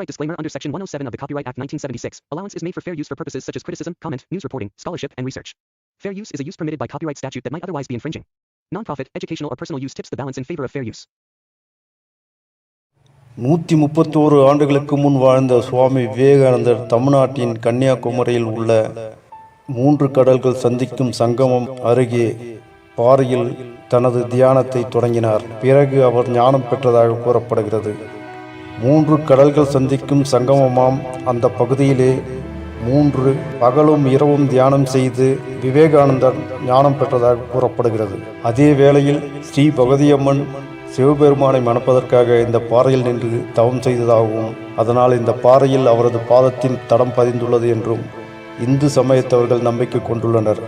Copyright disclaimer under Section 107 of the Copyright Act 1976. Allowance is made for fair use for purposes such as criticism, comment, news reporting, scholarship, and research. Fair use is a use permitted by copyright statute that might otherwise be infringing. Nonprofit, educational, or personal use tips the balance in favor of fair use. நூற்றி முப்பத்தோரு ஆண்டுகளுக்கு முன் வாழ்ந்த சுவாமி விவேகானந்தர் தமிழ்நாட்டின் கன்னியாகுமரியில் உள்ள மூன்று கடல்கள் சந்திக்கும் சங்கமம் அருகே பாறையில் தனது தியானத்தை தொடங்கினார் பிறகு அவர் ஞானம் பெற்றதாக கூறப்படுகிறது மூன்று கடல்கள் சந்திக்கும் சங்கமமாம் அந்த பகுதியிலே மூன்று பகலும் இரவும் தியானம் செய்து விவேகானந்தர் ஞானம் பெற்றதாக கூறப்படுகிறது. அதே வேளையில் ஸ்ரீ பகவதியம்மன் சிவபெருமானை மணப்பதற்காக இந்த பாறையில் நின்று தவம் செய்ததாகவும் அதனால் இந்த பாறையில் அவரது பாதத்தின் தடம் பதிந்துள்ளது என்றும் இந்து சமயத்தவர்கள் நம்பிக்கை கொண்டுள்ளனர்.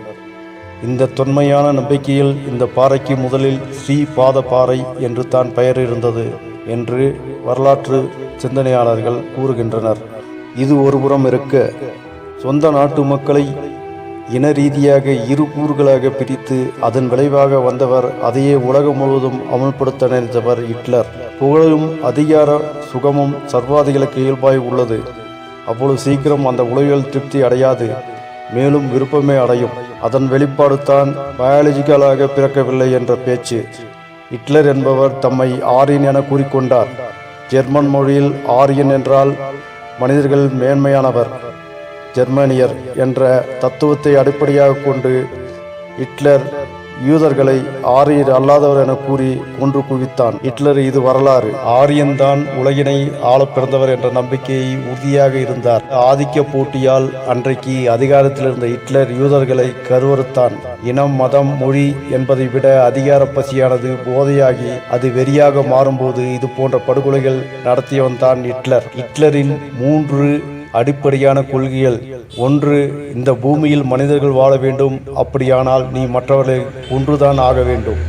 இந்த தொன்மையான நம்பிக்கையில் இந்த பாறைக்கு முதலில் ஸ்ரீ பாத பாறை என்று தான் பெயர் இருந்தது என்று வரலாற்று சிந்தனையாளர்கள் கூறுகின்றனர். இது ஒருபுறம் இருக்க சொந்த நாட்டு மக்களை இன ரீதியாக இரு கூறுகளாக பிரித்து அதன் விளைவாக வந்தவர் அதையே உலகம் முழுவதும் அமுல்படுத்த நினைத்தவர் ஹிட்லர். புகழும் அதிகார சுகமும் சர்வாதிகளுக்கு இயல்பாய் உள்ளது. அவ்வளவு சீக்கிரம் அந்த உலகில் திருப்தி அடையாது. மேலும் விருப்பமே அடையும். அதன் வெளிப்பாடு தான் பயாலஜிக்கலாக பிறக்கவில்லை என்ற பேச்சு. ஹிட்லர் என்பவர் தம்மை ஆரியன் என கூறிக்கொண்டார். ஜெர்மன் மொழியில் ஆரியன் என்றால் மனிதர்கள் மேன்மையானவர். ஜெர்மனியர் என்ற தத்துவத்தை அடிப்படையாக கொண்டு ஹிட்லர் யூதர்களை ஆரியர் அல்லாதவர் என கூறி கொன்று குவித்தான். ஹிட்லர் இது வரலாறு. ஆரியன் தான் உலகினை ஆள பிறந்தவர் என்ற நம்பிக்கையை உறுதியாக இருந்தார். ஆதிக்க போட்டியால் அன்றைக்கு அதிகாரத்தில் இருந்த ஹிட்லர் யூதர்களை கருவறுத்தான். இனம் மதம் மொழி என்பதை விட அதிகார பசியானது போதையாகி அது வெறியாக மாறும்போது இது போன்ற படுகொலைகள் நடத்தியவன் தான் ஹிட்லர். ஹிட்லரின் மூன்று அடிப்படையான கொள்கைகள். ஒன்று இந்த பூமியில் மனிதர்கள் வாழ வேண்டும். அப்படியானால் நீ மற்றவர்களை ஒன்றுதான் ஆக வேண்டும்.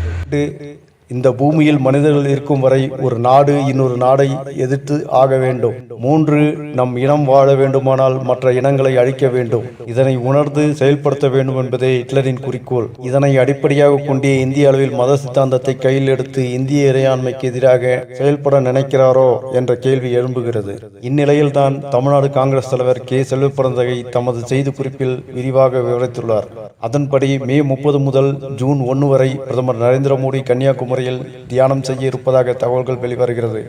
இந்த பூமியில் மனிதர்கள் இருக்கும் வரை ஒரு நாடு இன்னொரு நாடை எதிர்த்து ஆக வேண்டும். மூன்று நம் இனம் வாழ வேண்டுமானால் மற்ற இனங்களை அழிக்க வேண்டும். இதனை உணர்ந்து செயல்படுத்த வேண்டும் என்பதே ஹிட்லரின் குறிக்கோள். இதனை அடிப்படையாக கொண்டே இந்திய அளவில் மத சித்தாந்தத்தை கையில் எடுத்து இந்திய இறையாண்மைக்கு எதிராக செயல்பட நினைக்கிறாரோ என்ற கேள்வி எழும்புகிறது. இந்நிலையில் தான் தமிழ்நாடு காங்கிரஸ் தலைவர் கே. செல்வப்பிறந்தகை தமது செய்தி குறிப்பில் விரிவாக விவரித்துள்ளார். அதன்படி மே முப்பது முதல் ஜூன் ஒன்று வரை பிரதமர் நரேந்திர மோடி கன்னியாகுமரி கன்னியாகுமரியில் தியானம் செய்ய இருப்பதாக தகவல்கள் வெளிவருகிறது.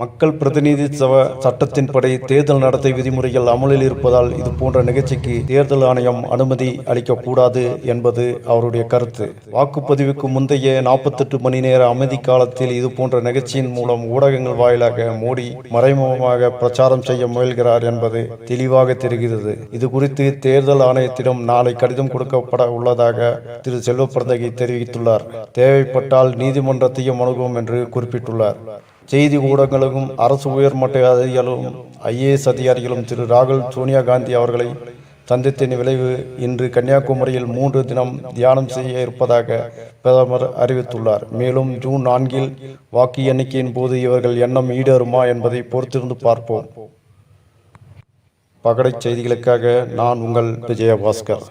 மக்கள் பிரதிநிதித்துவ சட்டத்தின்படி தேர்தல் நடத்தை விதிமுறைகள் அமலில் இருப்பதால் இது போன்ற நிகழ்ச்சிக்கு தேர்தல் ஆணையம் அனுமதி அளிக்கக்கூடாது என்பது அவருடைய கருத்து. வாக்குப்பதிவுக்கு முந்தைய நாற்பத்தெட்டு மணி நேர அமைதி காலத்தில் இது போன்ற நிகழ்ச்சியின் மூலம் ஊடகங்கள் வாயிலாக மோடி மறைமுகமாக பிரச்சாரம் செய்ய முயல்கிறார் என்பது தெளிவாக தெரிகிறது. இது குறித்து தேர்தல் ஆணையத்திடம் நாளை கடிதம் கொடுக்கப்பட உள்ளதாக திரு செல்வப்பிரதகி தெரிவித்துள்ளார். தேவைப்பட்டால் நீதிமன்றத்தையும் அணுகும் என்று குறிப்பிட்டுள்ளார். செய்தி ஊடகங்களுக்கும் அரசு உயர்மட்ட அதிகாரிகளும் ஐஏஎஸ் அதிகாரிகளும் திரு. ராகுல் சோனியா காந்தி அவர்களை சந்தித்தின் விளைவு இன்று கன்னியாகுமரியில் மூன்று தினம் தியானம் செய்ய இருப்பதாக பிரதமர் அறிவித்துள்ளார். மேலும் ஜூன் நான்கில் வாக்கு எண்ணிக்கையின் போது இவர்கள் எண்ணம் ஈடேறுமா என்பதை பொறுத்திருந்து பார்ப்போம். பகடைச் செய்திகளுக்காக நான் உங்கள் விஜயபாஸ்கர்.